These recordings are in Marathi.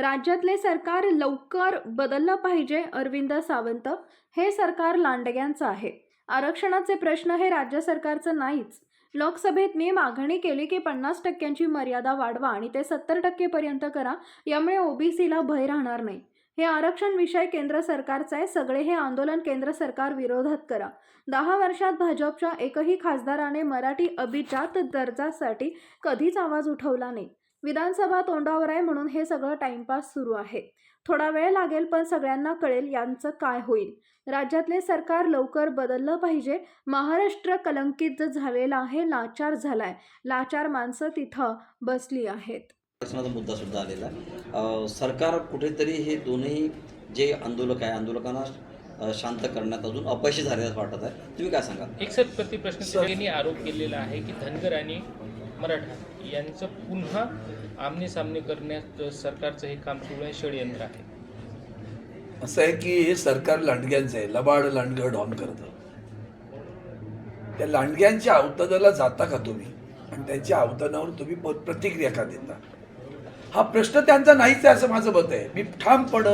राज्यातले सरकार लवकर बदललं पाहिजे अरविंद सावंत. हे सरकार लांडग्यांचं आहे. आरक्षणाचे प्रश्न हे राज्य सरकारचं नाहीच. लोकसभेत मी मागणी केली की पन्नास टक्क्यांची मर्यादा वाढवा आणि ते सत्तर टक्केपर्यंत करा यामुळे ओबीसीला भय राहणार नाही. हे आरक्षण विषय केंद्र सरकारचा आहे सगळे हे आंदोलन केंद्र सरकार विरोधात करा. दहा वर्षात भाजपच्या एकही खासदाराने मराठी अभिजात दर्जासाठी कधीच आवाज उठवला नाही. विधानसभा तोंडावर आहे म्हणून हे सगळं टाइमपास सुरू आहे. थोडा वेळ लागेल पण सगळ्यांना कळेल यांचं काय होईल. राज्यातले सरकार लवकर बदललं पाहिजे. महाराष्ट्र कलंकित झालेला आहे लाचार झालाय. लाचार माणसं तिथं बसली आहेत. मुद्दा सुद्धा आलेला सरकार कुठेतरी हे दोन्ही जे आंदोलक आहे आंदोलकांना शांत करण्यात अजून अपयशी झालेलं वाटत आहे. तुम्ही काय सांगा एक सर प्रतिप्रश्न आरोप केलेला आहे की धनगर आणि मराठा. यांचं पुन्हा आमने सामने करण्यात सरकारचं हे काम सुरू आहे षडयंत्र आहे. असं आहे की हे सरकार लांडग्यांचं आहे. लबाड लांडगं डॉन करतं. त्या लांडग्यांच्या अवतादाला जाता का तुम्ही? आणि त्यांच्या अवतानावर तुम्ही प्रतिक्रिया का देता? हा प्रश्न त्यांचा नाहीच आहे असं माझं मत आहे. मी ठामपण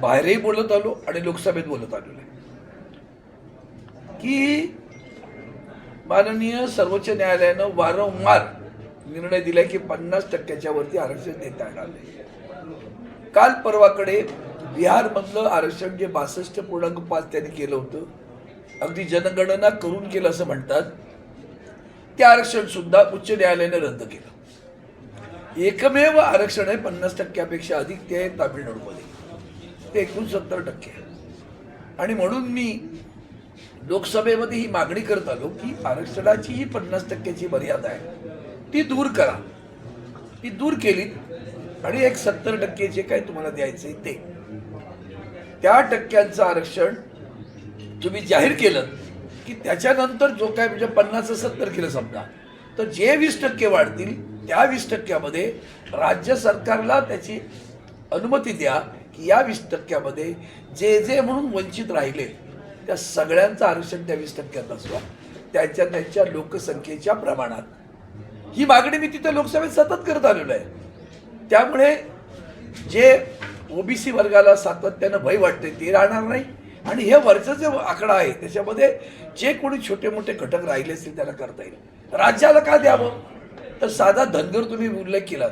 बाहेरही बोलत आलो आणि लोकसभेत बोलत आलो आहे. की माननीय सर्वोच्च न्यायालयानं वारंवार निर्णय दिला की पन्नास टक्क्याच्या वरती आरक्षण देता येणार नाही. काल परवाकडे बिहारमधलं आरक्षण जे बासष्ट पूर्णांक पाच त्यांनी केलं होतं अगदी जनगणना करून केलं असं म्हणतात ते आरक्षण सुद्धा उच्च न्यायालयाने रद्द केलं. एकमेव आरक्षण आहे पन्नास टक्क्यापेक्षा अधिक ते आहे तामिळनाडूमध्ये. ते एकोणसत्तर टक्के आणि म्हणून मी लोकसभेमध्ये ही मागणी करत आलो की आरक्षणाची ही पन्नास टक्क्याची मर्यादा आहे ती दूर करा. ती दूर केली आणि एक सत्तर टक्के जे काय तुम्हाला द्यायचंय ते. त्या टक्क्यांचं आरक्षण तुम्ही जाहीर केलं की त्याच्यानंतर जो काय म्हणजे पन्नास सत्तर केलं समजा तर जे वीस टक्के वाढतील त्या वीस टक्क्यामध्ये राज्य सरकारला त्याची अनुमती द्या की या वीस टक्क्यामध्ये जे जे म्हणून वंचित राहिले त्या सगळ्यांचं आरक्षण त्या वीस टक्क्यात असवा त्यांच्या त्यांच्या लोकसंख्येच्या प्रमाणात. ही मागणी मी तिथे लोकसभेत सतत करत आलेलो आहे. त्यामुळे जे ओबीसी वर्गाला सातत्यानं भय वाटते ते राहणार नाही. आणि हे वरचं जे आकडा आहे त्याच्यामध्ये जे कोणी छोटे मोठे घटक राहिले असतील त्याला करता येईल. राज्याला का द्यावं? तर साधा धनगर तुम्ही उल्लेख केला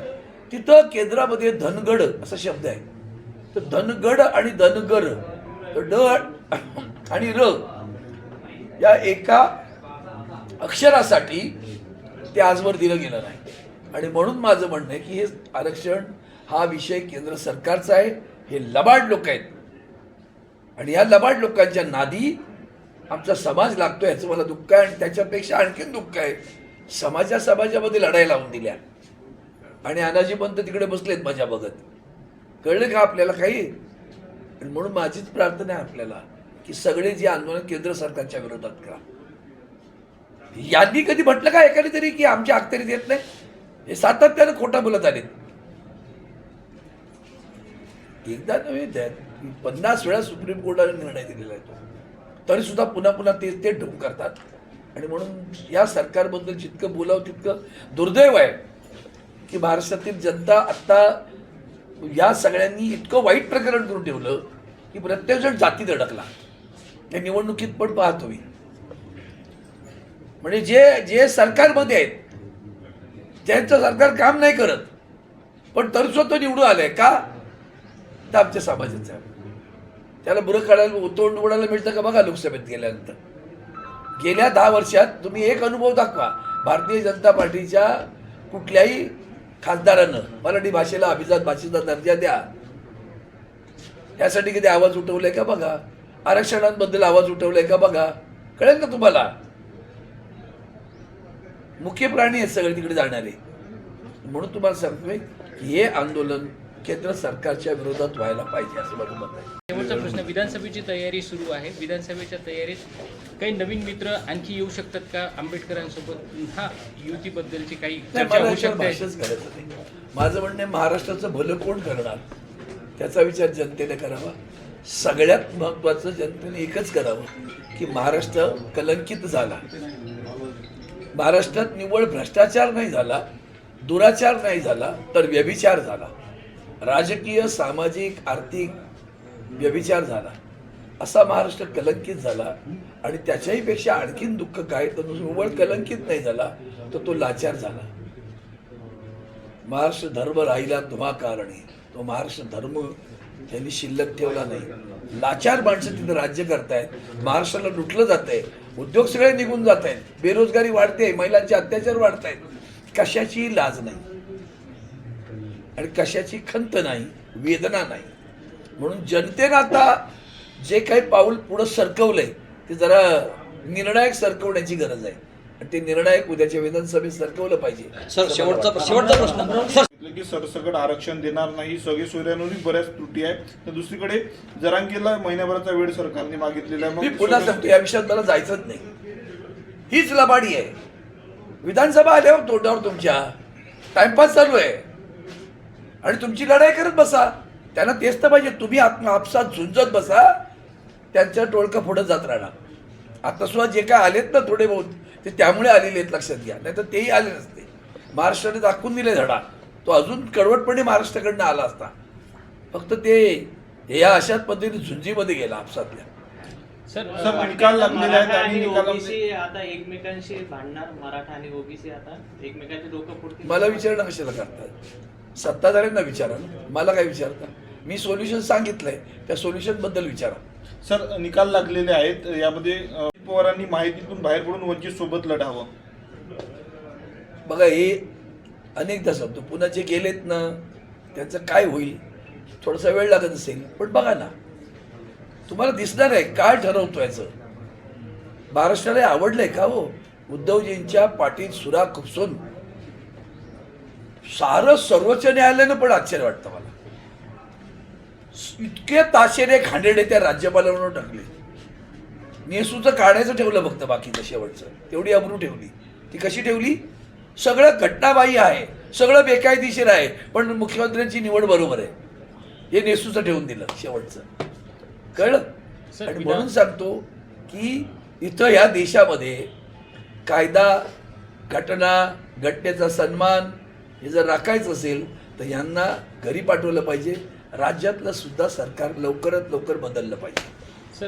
तिथं केंद्रामध्ये धनगड असा शब्द आहे. तर धनगड आणि धनगर तर ड आणि र या एका अक्षरासाठी ते आजवर दिलं गेलं नाही. आणि म्हणून माझं म्हणणं आहे की हे आरक्षण हा विषय केंद्र सरकारचा आहे हे लबाड लोक आहेत. आणि या लबाड लोकांच्या नादी आमचा समाज लागतो याचं मला दुःख आहे आणि त्याच्यापेक्षा आणखीन दुःख आहे. समाजा समाजामध्ये लढाई लावून दिल्या. आणि अनाजी पंत तिकडे बसलेत माझ्या बघत. कळलं का आपल्याला काही? आणि म्हणून माझीच प्रार्थना आहे आपल्याला. की सगळे जे आंदोलन केंद्र सरकारच्या विरोधात करा. यांनी कधी म्हटलं का एखादी तरी की आमच्या अखत्यारीत येत नाही? हे सातत्यानं खोटा बोलत आलेत. एकदा नव्हे त्यात पन्नास वेळा सुप्रीम कोर्टाने निर्णय दिलेला आहे तो. तरी सुद्धा पुन्हा पुन्हा तेच ते ढोंग करतात. आणि म्हणून या सरकारबद्दल जितकं बोलावं तितकं दुर्दैव आहे की महाराष्ट्रातील जनता आत्ता या सगळ्यांनी इतकं वाईट प्रकरण करून ठेवलं की प्रत्येकजण जातीत अडकला. या निवडणुकीत पण पाहतो मी म्हणजे जे जे सरकारमध्ये आहेत ज्यांचं सरकार काम नाही करत पण तरी तो निवडून आलाय का? तर आमच्या समाजाचं आहे. त्याला बुरं काढायला तोंड उडायला मिळतं का बघा लोकसभेत गेल्यानंतर? गेल्या दहा वर्षात तुम्ही एक अनुभव दाखवा. भारतीय जनता पार्टीच्या कुठल्याही खासदारानं मराठी भाषेला अभिजात भाषेचा दर्जा द्या. यासाठी कधी आवाज उठवलाय का बघा? आरक्षणांबद्दल आवाज उठवलाय का बघा. कळेल ना तुम्हाला? मुख्य प्राणी आहेत सगळे तिकडे जाणारे. म्हणून तुम्हाला सांगतोय हे आंदोलन केंद्र सरकारच्या विरोधात व्हायला पाहिजे असं माझं मत आहे. शेवटचा प्रश्न विधानसभेची तयारी सुरू आहे. विधानसभेच्या तयारीत काही नवीन मित्र आणखी येऊ शकतात का? आंबेडकरांसोबत पुन्हा युतीबद्दलची काही नाही चर्चा मला होऊ याच्यावर शकते. भाष्यच करायचं नाही. माझं म्हणणं महाराष्ट्राचं भलं कोण करणार? त्याचा विचार जनतेने करावा. सगळ्यात महत्त्वाचं जनतेने एकच करावं की महाराष्ट्र कलंकित झाला. महाराष्ट्रात निव्वळ भ्रष्टाचार नाही झाला दुराचार नाही झाला तर व्यभिचार झाला. राजकीय सामाजिक आर्थिक व्यभिचार झाला. असा महाराष्ट्र कलंकित झाला आणि त्याच्याही पेक्षा आणखीन दुःख काय? तर निव्वळ कलंकित नाही झाला तर तो लाचार झाला. महाराष्ट्र धर्म राहिला तुम्हा कारणे तो महाराष्ट्र धर्म त्यांनी शिल्लक ठेवला नाही. लाचार माणसं तिथं राज्य करतायत. महाराष्ट्राला लुटलं जात आहे उद्योग सगळे निघून जात आहेत बेरोजगारी वाढते. महिलांचे अत्याचार वाढत आहेत कशाची लाज नाही. आणि कशाची खंत नाही. वेदना नाही. म्हणून जनतेनं आता जे काही पाऊल पुढं सरकवलंय ते जरा निर्णायक सरकवण्याची गरज आहे. आणि ते निर्णायक उद्याच्या विधानसभेत सरकवलं पाहिजे. सर शेवटचा शेवटचा प्रश्न. की सरसकट आरक्षण देणार नाही सगळे सोयऱ्यांवरही बऱ्याच त्रुटी आहे तर दुसरीकडे जरांगीला महिन्याभराचा वेळ सरकारने मागितलेला आहे. मी पुन्हा सांगतो या विषयात मला जायचंच नाही. हीच लबाडी आहे. विधानसभा आल्यावर तोंडावर तुमच्या. टाइमपास चालू आहे. आणि तुमची लढाई करत बसा. त्यांना तेच तर पाहिजे तुम्ही आत्म आपसात झुंजत बसा. त्यांचं टोळकं पुढं जात राहणार. आता सुद्धा जे काय आलेत ना थोडे बहुत ते त्यामुळे आलेले आहेत लक्षात घ्या. नाही तर तेही आले नसते. महाराष्ट्राने दाखवून दिले धडा. तो अजून कडवटपणे महाराष्ट्राकडनं आला असता. फक्त ते हे या अशाच पद्धतीने झुंजीमध्ये गेला आपसातल्या. सर सर निकाल लागलेले आहेत मराठा आणि ओबीसी आता एकमेकांशी भांडणार मराठा आणि ओबीसी आता एकमेकांचे डोकं फोडतील मला विचारणं कशाला करतात? सत्ताधाऱ्यांना विचारा मला काय विचारता? मी सोल्युशन सांगितलंय त्या सोल्युशनबद्दल विचारा. सर निकाल लागलेले आहेत यामध्ये अं, पवारांनी माहितीतून बाहेर पडून वंचित सोबत लढावं. बघा हे अनेकदा सांगतो पुन्हा जे गेलेत ना त्यांचं काय होईल? थोडासा वेळ लागत असेल पण बघा ना. तुम्हाला दिसणार आहे काय ठरवतो याचं? महाराष्ट्राला आवडलंय का हो? उद्धवजींच्या पाठीत सुरा खुपसून. सारं सर्वोच्च न्यायालयानं पण आश्चर्य वाटतं मला. इतके ताशेरे खांडेडे त्या राज्यपालांवर टाकले. नेसूचं काढायचं ठेवलं फक्त बाकीचं शेवटचं. तेवढी अब्रू ठेवली. ती कशी ठेवली? सगळं घटनाबाह्य आहे सगळं बेकायदेशीर आहे पण मुख्यमंत्र्यांची निवड बरोबर आहे. हे नेसूचं ठेवून दिलं शेवटचं. कळलं? आणि म्हणून सांगतो की इथं या देशामध्ये कायदा घटना घटनेचा सन्मान हे जर राखायचं असेल तर यांना घरी पाठवलं पाहिजे. राज्यातलं सुद्धा सरकार लवकरात लवकर बदललं पाहिजे. सर